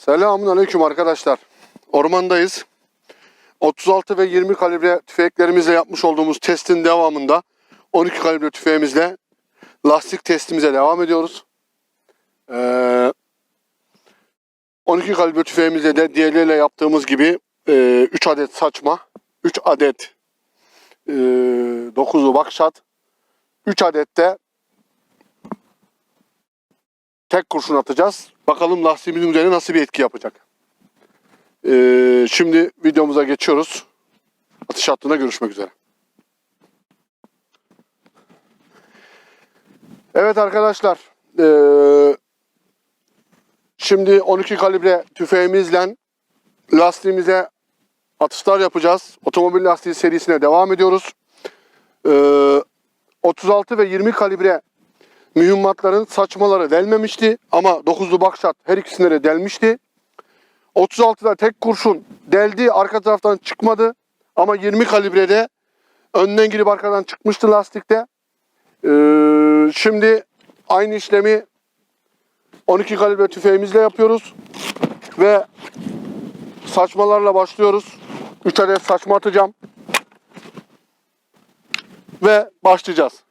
Selamun Aleyküm arkadaşlar. Ormandayız. 36 ve 20 kalibre tüfeklerimizle yapmış olduğumuz testin devamında 12 kalibre tüfeğimizle lastik testimize devam ediyoruz. Ee, 12 kalibre tüfeğimizle de diğerleriyle yaptığımız gibi 3 adet saçma, 3 adet e, 9'lu bakşat, 3 adet de tek kurşun atacağız. Bakalım lastiğimizin üzerine nasıl bir etki yapacak. Ee, şimdi videomuza geçiyoruz. Atış hattında görüşmek üzere. Evet arkadaşlar. ee, şimdi 12 kalibre tüfeğimizle lastiğimize atışlar yapacağız. Otomobil lastiği serisine devam ediyoruz. Ee, 36 ve 20 kalibre mühimmatların saçmaları delmemişti ama 9'lu bakşat her ikisine de delmişti. 36'da tek kurşun deldi arka taraftan çıkmadı ama 20 kalibrede önden girip arkadan çıkmıştı lastikte. Ee, şimdi aynı işlemi 12 kalibre tüfeğimizle yapıyoruz ve saçmalarla başlıyoruz. 3 adet saçma atacağım ve başlayacağız.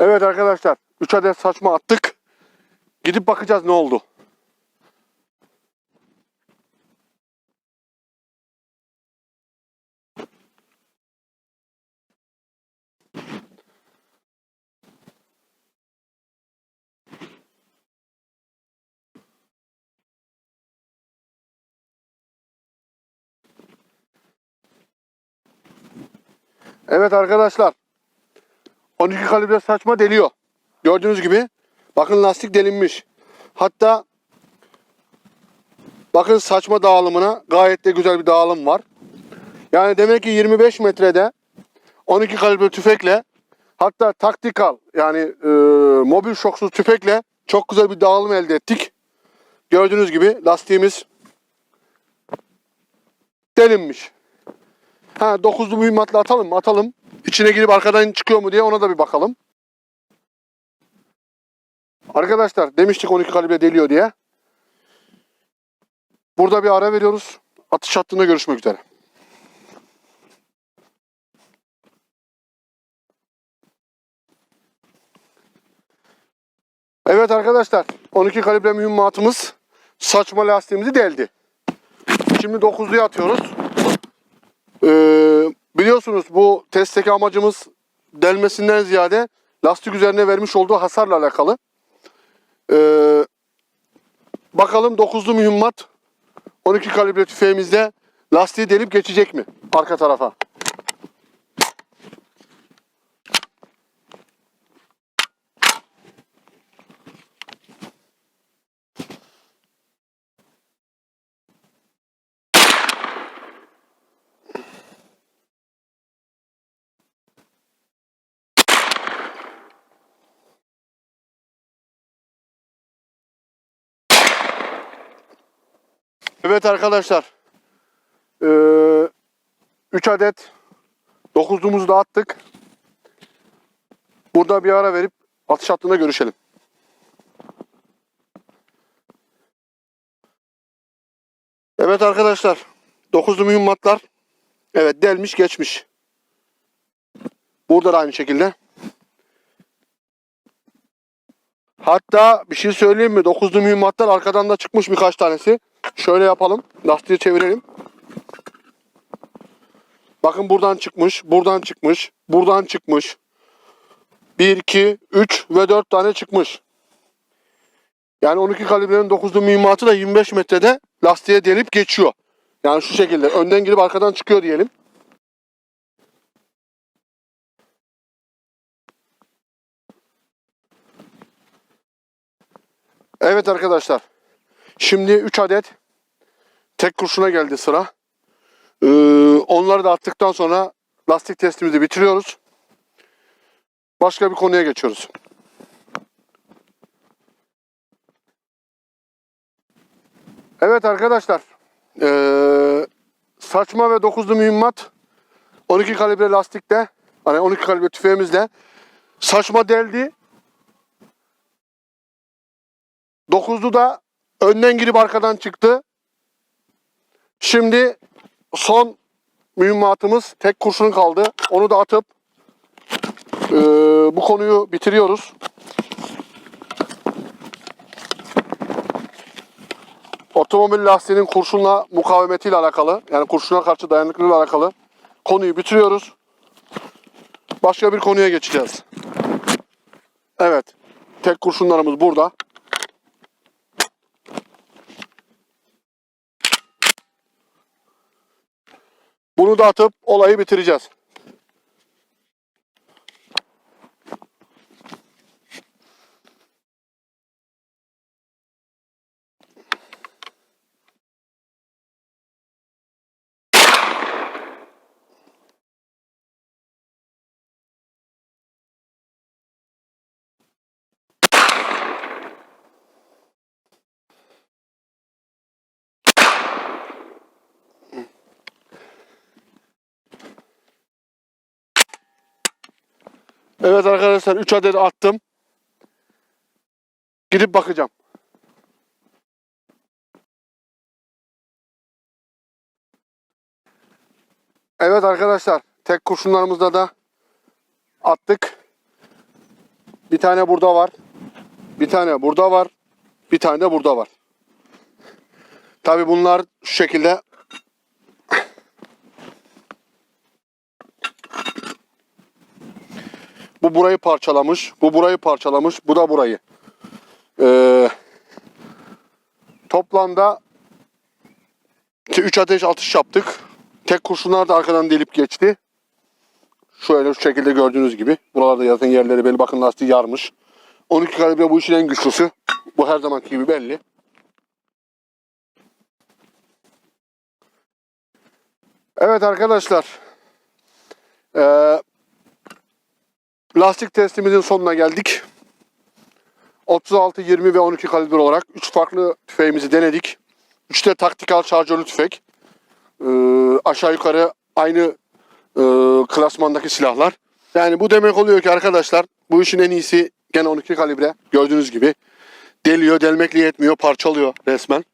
Evet arkadaşlar 3 adet saçma attık. Gidip bakacağız ne oldu. Evet arkadaşlar 12 kalibre saçma deliyor. Gördüğünüz gibi bakın lastik delinmiş. Hatta bakın saçma dağılımına gayet de güzel bir dağılım var. Yani demek ki 25 metrede 12 kalibre tüfekle hatta taktikal yani e, mobil şoksuz tüfekle çok güzel bir dağılım elde ettik. Gördüğünüz gibi lastiğimiz delinmiş. Ha 9'lu mühimmatla atalım? Atalım. İçine girip arkadan çıkıyor mu diye ona da bir bakalım. Arkadaşlar demiştik 12 kalibre deliyor diye. Burada bir ara veriyoruz. Atış hattında görüşmek üzere. Evet arkadaşlar 12 kalibre mühimmatımız saçma lastiğimizi deldi. Şimdi 9'luya atıyoruz. Ee, biliyorsunuz bu testteki amacımız delmesinden ziyade lastik üzerine vermiş olduğu hasarla alakalı. Ee, bakalım 9'lu mühimmat 12 kalibre tüfeğimizde lastiği delip geçecek mi arka tarafa? Evet arkadaşlar. 3 adet 9'luğumuzu da attık. Burada bir ara verip atış hattında görüşelim. Evet arkadaşlar. 9'lu mühimmatlar. Evet delmiş geçmiş. Burada da aynı şekilde. Hatta bir şey söyleyeyim mi? 9'lu mühimmatlar arkadan da çıkmış birkaç tanesi. Şöyle yapalım. Lastiği çevirelim. Bakın buradan çıkmış, buradan çıkmış, buradan çıkmış. 1, 2, 3 ve 4 tane çıkmış. Yani 12 kalibrenin 9'lu mühimmatı da 25 metrede lastiğe delip geçiyor. Yani şu şekilde önden girip arkadan çıkıyor diyelim. Evet arkadaşlar. Şimdi 3 adet tek kurşuna geldi sıra. Ee, onları da attıktan sonra lastik testimizi bitiriyoruz. Başka bir konuya geçiyoruz. Evet arkadaşlar. Ee, saçma ve dokuzlu mühimmat 12 kalibre lastikte hani 12 kalibre tüfeğimizle saçma deldi. Dokuzlu da önden girip arkadan çıktı. Şimdi son mühimmatımız tek kurşun kaldı. Onu da atıp eee, bu konuyu bitiriyoruz. Otomobil lastiğinin kurşunla mukavemetiyle alakalı, yani kurşuna karşı dayanıklılığıyla alakalı konuyu bitiriyoruz. Başka bir konuya geçeceğiz. Evet, tek kurşunlarımız burada. Bunu da atıp olayı bitireceğiz. Evet arkadaşlar 3 adet attım. Gidip bakacağım. Evet arkadaşlar tek kurşunlarımızda da attık. Bir tane burada var. Bir tane burada var. Bir tane de burada var. Tabi bunlar şu şekilde Bu burayı parçalamış. Bu burayı parçalamış. Bu da burayı. Ee, toplamda 3 ateş atış yaptık. Tek kurşunlar da arkadan delip geçti. Şöyle şu şekilde gördüğünüz gibi. Buralarda yatan yerleri belli. Bakın lastiği yarmış. 12 kalibre bu işin en güçlüsü. Bu her zamanki gibi belli. Evet arkadaşlar. Ee, Lastik testimizin sonuna geldik. 36, 20 ve 12 kalibre olarak 3 farklı tüfeğimizi denedik. 3 de taktikal şarjörlü tüfek. Ee, aşağı yukarı aynı e, klasmandaki silahlar. Yani bu demek oluyor ki arkadaşlar bu işin en iyisi gene 12 kalibre. Gördüğünüz gibi deliyor, delmekle yetmiyor, parçalıyor resmen.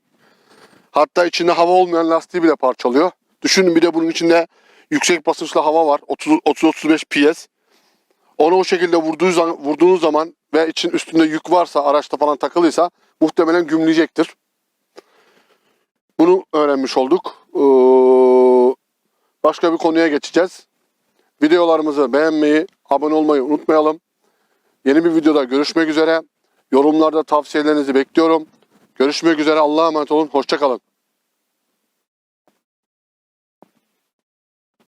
Hatta içinde hava olmayan lastiği bile parçalıyor. Düşünün bir de bunun içinde yüksek basınçlı hava var. 30-35 PS. Onu o şekilde vurduğu zaman, vurduğunuz zaman ve için üstünde yük varsa araçta falan takılıysa muhtemelen gümleyecektir. Bunu öğrenmiş olduk. Ee, başka bir konuya geçeceğiz. Videolarımızı beğenmeyi, abone olmayı unutmayalım. Yeni bir videoda görüşmek üzere. Yorumlarda tavsiyelerinizi bekliyorum. Görüşmek üzere. Allah'a emanet olun. Hoşçakalın.